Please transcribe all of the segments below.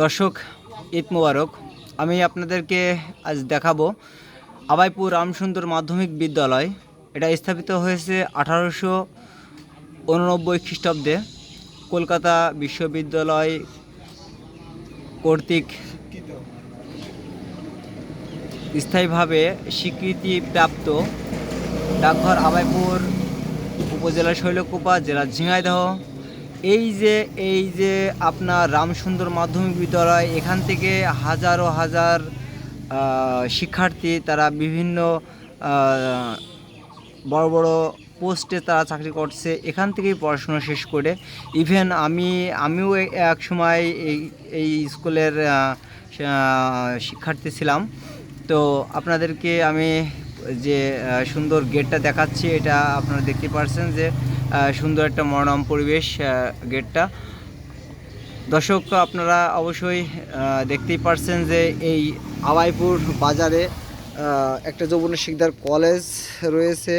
দর্শক, ঈদ মোবারক। আমি আপনাদেরকে আজ দেখাবো আবাইপুর রামসুন্দর মাধ্যমিক বিদ্যালয়। এটা স্থাপিত হয়েছে আঠারোশো উননব্বই খ্রিস্টাব্দে। কলকাতা বিশ্ববিদ্যালয় কর্তৃক স্থায়ীভাবে স্বীকৃতিপ্রাপ্ত ডাকঘর আবাইপুর উপজেলা শৈলকুপা জেলা ঝিঙাইদহ এই যে এই যে আপনার রামসুন্দর মাধ্যমিক বিদ্যালয়, এখান থেকে হাজারো হাজার শিক্ষার্থী তারা বিভিন্ন বড় বড় পোস্টে তারা চাকরি করছে, এখান থেকেই পড়াশোনা শেষ করে। ইভেন আমি, আমিও এক সময় এই এই স্কুলের শিক্ষার্থী ছিলাম। তো আপনাদেরকে আমি যে সুন্দর গেটটা দেখাচ্ছি, এটা আপনারা দেখতে পাচ্ছেন যে সুন্দর একটা মনোরম পরিবেশ গেটটা। দর্শক, আপনারা অবশ্যই দেখতেই পারছেন যে, এই আবাইপুর বাজারে একটা যৌবনা শিকদার কলেজ রয়েছে।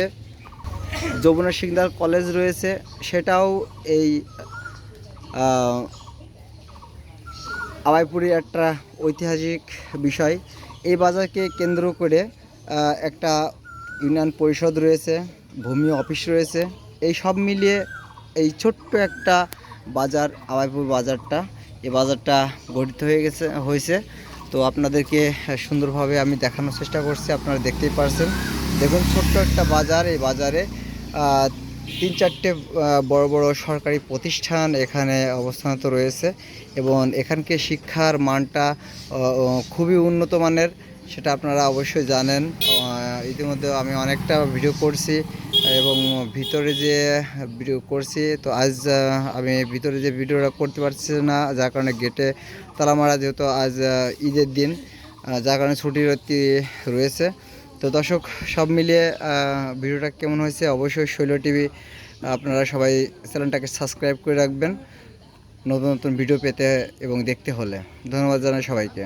যৌবনা শিকদার কলেজ রয়েছে। সেটাও এই আবাইপুরে একটা ঐতিহাসিক বিষয়। এই বাজারকে কেন্দ্র করে একটা ইউনিয়ন পরিষদ রয়েছে, ভূমি অফিস রয়েছে। এই সব মিলিয়ে এই ছোট্ট একটা বাজার, আবাইপুর বাজারটা, এই বাজারটা গঠিত হয়ে গেছে, হয়েছে। তো আপনাদেরকে সুন্দরভাবে আমি দেখানোর চেষ্টা করছি, আপনারা দেখতেই পারছেন। দেখুন, ছোট্ট একটা বাজার, এই বাজারে তিন চারটে বড় বড় সরকারি প্রতিষ্ঠান এখানে অবস্থানত রয়েছে এবং এখানকে শিক্ষার মানটা খুবই উন্নত মানের। সেটা আপনারা অবশ্যই জানেন। ইতিমধ্যে আমি অনেকটা ভিডিও করছি এবং ভিতরে যে ভিডিও করছি, তো আজ আমি ভিতরে যে ভিডিওটা করতে পারছি না, যার কারণে গেটে তালা মারা যেহেতু আজ ঈদের দিন যার কারণে ছুটির রয়েছে। তো দর্শক, সব মিলিয়ে ভিডিওটা কেমন হয়েছে? অবশ্যই শৈল টিভি আপনারা সবাই চ্যানেলটাকে সাবস্ক্রাইব করে রাখবেন। নতুন নতুন ভিডিও পেতে এবং দেখতে হলে। ধন্যবাদ জানাই সবাইকে।